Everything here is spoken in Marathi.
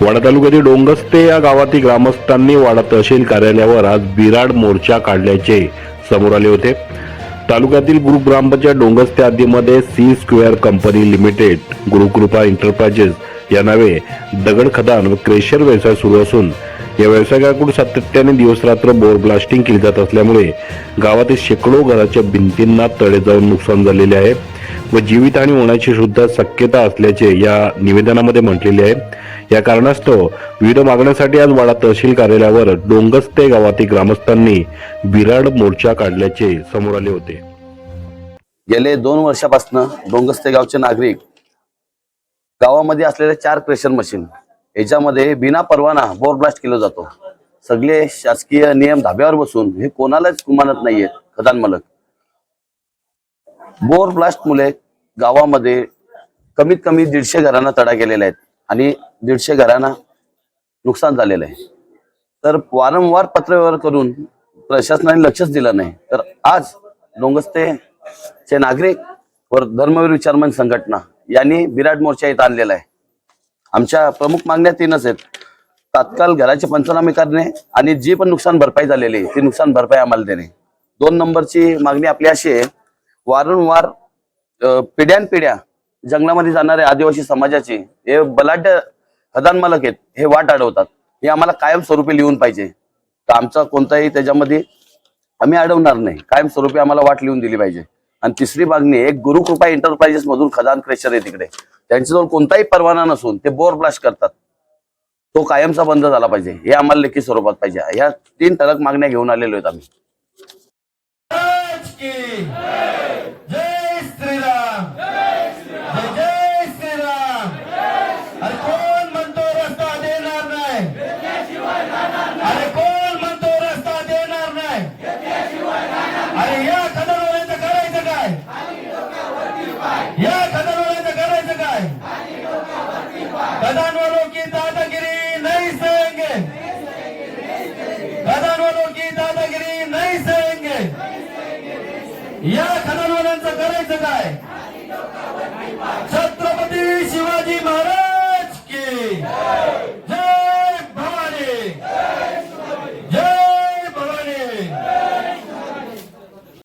वाडा तालुक्यातील डोंगस्ते या गावातील ग्रामस्थांनी वाडा तहसील कार्यालयावर आज बिराड मोर्चा काढल्याचे समोर आले होते. तालुक्यातील गुरु ग्रामपंचायत Dongaste आदीमध्ये C square company limited Gurukrupa enterprises या नावे दगड खदान व क्रेशर व्यवसाय सुरू असून या व्यवसायाकडून सातत्याने दिवस रात्र बोर ब्लास्टिंग केली जात असल्यामुळे गावातील शेकडो घराच्या भिंतींना तडे जाऊन नुकसान झालेले आहे व जीवितहानी होण्याची सुद्धा शक्यता असल्याचे या निवेदनामध्ये म्हटलेले आहे. या कारणास्तव विविध मागण्यासाठी आज वाडा तहसील कार्यालयावर डोंगस्ते गावातील ग्रामस्थांनी बिराड मोर्चा काढल्याचे समोर आले होते. गेले दोन वर्षापासून डोंगस्ते गावचे नागरिक गावामध्ये असलेले चार क्रेशर मशीन याच्यामध्ये बिना परवाना बोर ब्लास्ट केला जातो. सगळे शासकीय नियम धाब्यावर बसून हे कोणालाच मानत नाहीये खदान मालक. बोर ब्लास्ट मुले गावामध्ये कमीत कमी दीडशे घरांना तडा गेलेले आहेत आणि दीडशे घरांना नुकसान झालेलं आहे. तर वारंवार पत्रव्यवहार करून प्रशासनाने लक्षच दिलं नाही. तर आज डोंगस्ते चे नागरिक व धर्मवीर विचारमन संघटना यांनी विराट मोर्चा इथं आणलेला आहे. आमच्या प्रमुख मागण्या तीनच आहेत. तात्काळ घराचे पंचनामे करणे आणि जी पण नुकसान भरपाई झालेली आहे ती नुकसान भरपाई आम्हाला देणे. दोन नंबरची मागणी आपली अशी आहे वारंवार पिढ्यानपिढ्या जंगलामध्ये जाणारे आदिवासी समाजाचे हे बलाढ्य खदान मालक आहेत हे वाट अडवतात. हे आम्हाला कायमस्वरूपी लिहून पाहिजे. तर आमचा कोणताही त्याच्यामध्ये आम्ही अडवणार नाही. कायमस्वरूपी आम्हाला वाट लिहून दिली पाहिजे. आणि तिसरी मागणी एक गुरुकृपा एंटरप्राइजेस मधून खदान क्रेशर आहे तिकडे. त्यांच्याजवळ कोणताही परवाना नसून ते बोर ब्लास्ट करतात. तो कायमचा बंद झाला पाहिजे. हे आम्हाला लेखी स्वरूपात पाहिजे. ह्या तीन ठळक मागण्या घेऊन आलेलो आहेत आम्ही. या खदानवाल्यांचं करायचं काय? छत्रपती